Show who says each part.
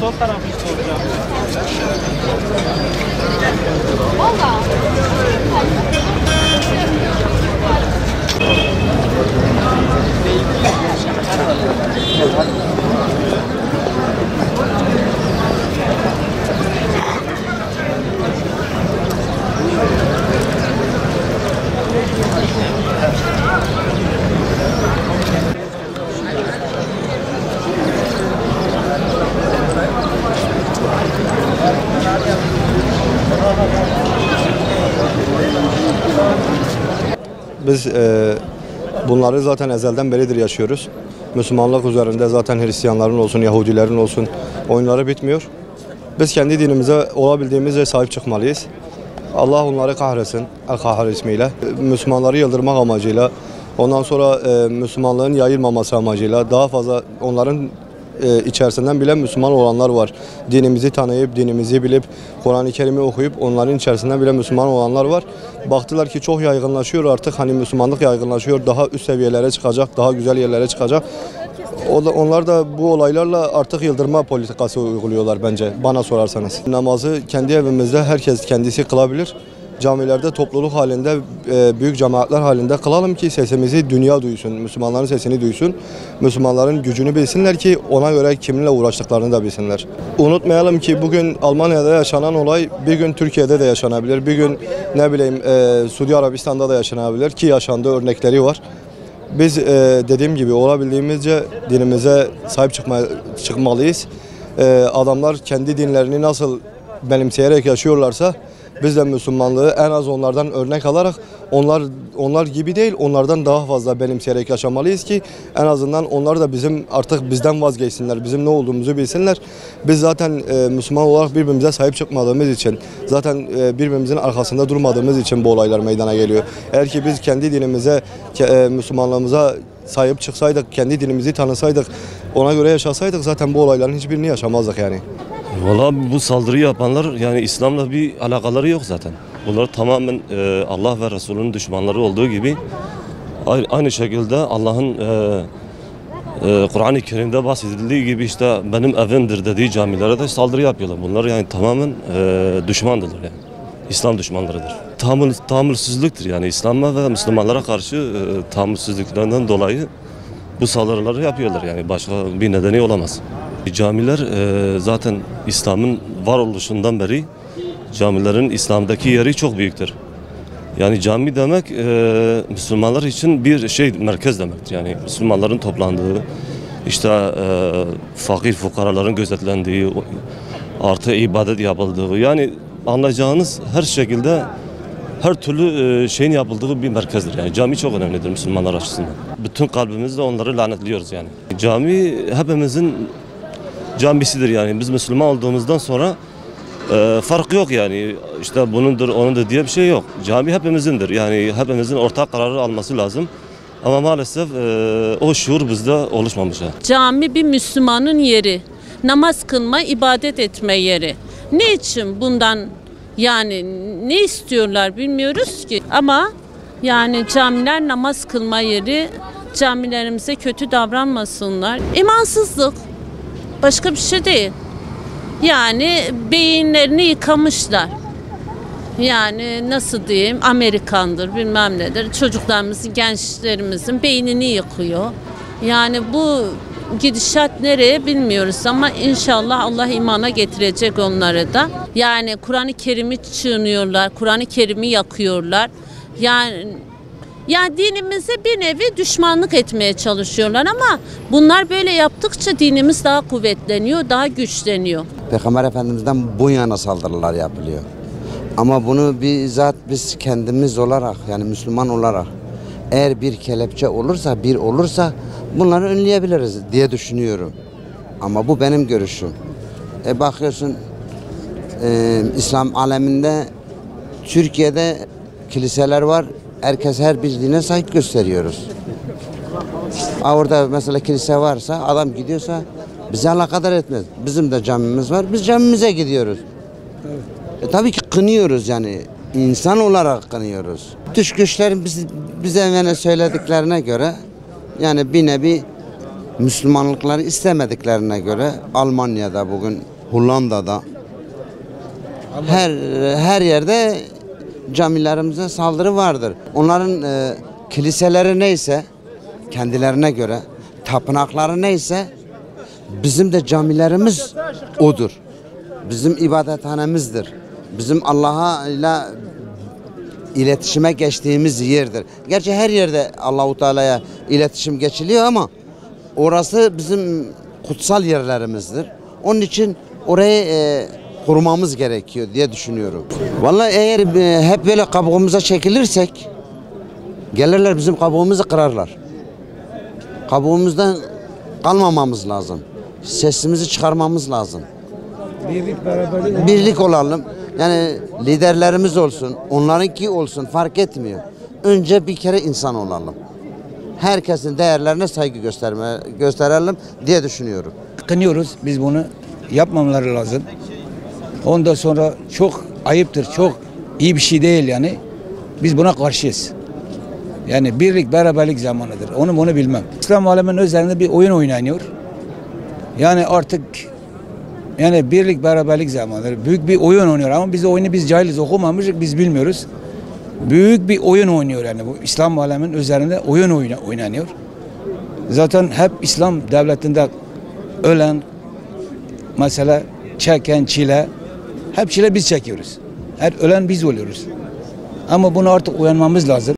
Speaker 1: Co ta robi z tą
Speaker 2: Biz e, bunları zaten ezelden beridir yaşıyoruz. Müslümanlık üzerinde zaten Hristiyanların olsun, Yahudilerin olsun oyunları bitmiyor. Biz kendi dinimize olabildiğimizce sahip çıkmalıyız. Allah onları kahretsin, El-Kahhar ismiyle. Müslümanları yıldırmak amacıyla, ondan sonra e, Müslümanlığın yayılmaması amacıyla daha fazla onların e, içerisinden bile Müslüman olanlar var. Dinimizi tanıyıp, dinimizi bilip, Kur'an-ı Kerim'i okuyup onların içerisinden bile Müslüman olanlar var. Baktılar ki çok yaygınlaşıyor artık hani Müslümanlık yaygınlaşıyor. Daha üst seviyelere çıkacak, daha güzel yerlere çıkacak. Onlar da bu olaylarla artık yıldırma politikası uyguluyorlar bence bana sorarsanız. Namazı kendi evimizde herkes kendisi kılabilir. Camilerde topluluk halinde, e, büyük cemaatler halinde kılalım ki sesimizi dünya duysun, Müslümanların sesini duysun. Müslümanların gücünü bilsinler ki ona göre kiminle uğraştıklarını da bilsinler. Unutmayalım ki bugün Almanya'da yaşanan olay bir gün Türkiye'de de yaşanabilir. Bir gün ne bileyim e, Suudi Arabistan'da da yaşanabilir ki yaşandığı örnekleri var. Biz e, dediğim gibi olabildiğimizce dinimize sahip çıkma, çıkmalıyız. E, adamlar kendi dinlerini nasıl benimseyerek yaşıyorlarsa biz de Müslümanlığı en az onlardan örnek alarak onlar onlar gibi değil onlardan daha fazla benimseyerek yaşamalıyız ki en azından onlar da bizim artık bizden vazgeçsinler. Bizim ne olduğumuzu bilsinler. Biz zaten e, Müslüman olarak birbirimize sahip çıkmadığımız için zaten e, birbirimizin arkasında durmadığımız için bu olaylar meydana geliyor. Eğer ki biz kendi dinimize e, Müslümanlığımıza sahip çıksaydık, kendi dinimizi tanısaydık, ona göre yaşasaydık zaten bu olayların hiçbirini yaşamazdık yani.
Speaker 3: Valla bu saldırıyı yapanlar yani İslam'la bir alakaları yok zaten. Bunlar tamamen e, Allah ve Resulünün düşmanları olduğu gibi aynı, şekilde Allah'ın e, e, Kur'an-ı Kerim'de bahsedildiği gibi işte benim evimdir dediği camilere de saldırı yapıyorlar. Bunlar yani tamamen e, düşmandırlar yani. İslam düşmanlarıdır. Tahammül, tahammülsüzlüktür yani İslam'a ve Müslümanlara karşı e, tahammülsüzlüklerinden dolayı bu saldırıları yapıyorlar yani başka bir nedeni olamaz. Camiler e, zaten İslam'ın varoluşundan beri camilerin İslam'daki yeri çok büyüktür. Yani cami demek e, Müslümanlar için bir şey merkez demektir. Yani Müslümanların toplandığı, işte e, fakir fukaraların gözetlendiği, artı ibadet yapıldığı. Yani anlayacağınız her şekilde her türlü e, şeyin yapıldığı bir merkezdir. Yani cami çok önemlidir Müslümanlar açısından. Bütün kalbimizle onları lanetliyoruz yani. Cami hepimizin camisidir yani. Biz Müslüman olduğumuzdan sonra e, fark yok yani. İşte bunundur, onundur diye bir şey yok. Cami hepimizindir. Yani hepimizin ortak kararı alması lazım. Ama maalesef e, o şuur bizde oluşmamış.
Speaker 4: Cami bir Müslümanın yeri. Namaz kılma, ibadet etme yeri. Ne için bundan yani ne istiyorlar bilmiyoruz ki. Ama yani camiler namaz kılma yeri. Camilerimize kötü davranmasınlar. İmansızlık. Başka bir şey değil. Yani beyinlerini yıkamışlar. Yani nasıl diyeyim Amerikandır bilmem nedir çocuklarımızın gençlerimizin beynini yıkıyor. Yani bu gidişat nereye bilmiyoruz ama inşallah Allah imana getirecek onları da. Yani Kur'an-ı Kerim'i çiğniyorlar, Kur'an-ı Kerim'i yakıyorlar. Yani yani dinimize bir nevi düşmanlık etmeye çalışıyorlar ama bunlar böyle yaptıkça dinimiz daha kuvvetleniyor, daha güçleniyor.
Speaker 5: Peygamber Efendimiz'den bu yana saldırılar yapılıyor. Ama bunu bizzat biz kendimiz olarak yani Müslüman olarak eğer bir kelepçe olursa bir olursa bunları önleyebiliriz diye düşünüyorum. Ama bu benim görüşüm. E bakıyorsun e, İslam aleminde Türkiye'de kiliseler var. Herkes her bir dine saygı gösteriyoruz. Ha, Orada mesela kilise varsa adam gidiyorsa bize alakadar etmez. Bizim de camimiz var. Biz camimize gidiyoruz. E, tabii ki kınıyoruz yani. insan olarak kınıyoruz. Dış güçlerin biz, bize yani söylediklerine göre yani bir nevi Müslümanlıkları istemediklerine göre Almanya'da bugün Hollanda'da her her yerde camilerimize saldırı vardır. Onların e, kiliseleri neyse kendilerine göre tapınakları neyse bizim de camilerimiz odur. Bizim ibadethanemizdir. Bizim Allah'a ile iletişime geçtiğimiz yerdir. Gerçi her yerde Allahu Teala'ya iletişim geçiliyor ama orası bizim kutsal yerlerimizdir. Onun için orayı e, korumamız gerekiyor diye düşünüyorum. Vallahi eğer e, hep böyle kabuğumuza çekilirsek gelirler bizim kabuğumuzu kırarlar. Kabuğumuzdan kalmamamız lazım. Sesimizi çıkarmamız lazım. Birlik olalım. Yani liderlerimiz olsun, onlarınki olsun fark etmiyor. Önce bir kere insan olalım. Herkesin değerlerine saygı gösterme, gösterelim diye düşünüyorum.
Speaker 1: kınıyoruz. Biz bunu yapmamaları lazım. Ondan sonra çok ayıptır, çok iyi bir şey değil yani. Biz buna karşıyız. Yani birlik, beraberlik zamanıdır. Onu bunu bilmem. İslam aleminin üzerinde bir oyun oynanıyor. Yani artık yani birlik, beraberlik zamanıdır. Büyük bir oyun oynuyor ama biz oyunu biz cahiliz okumamışız, biz bilmiyoruz. Büyük bir oyun oynuyor yani bu İslam aleminin üzerinde oyun oyna- oynanıyor. Zaten hep İslam devletinde ölen, mesela çeken çile, hep çile biz çekiyoruz. Her ölen biz oluyoruz. Ama bunu artık uyanmamız lazım.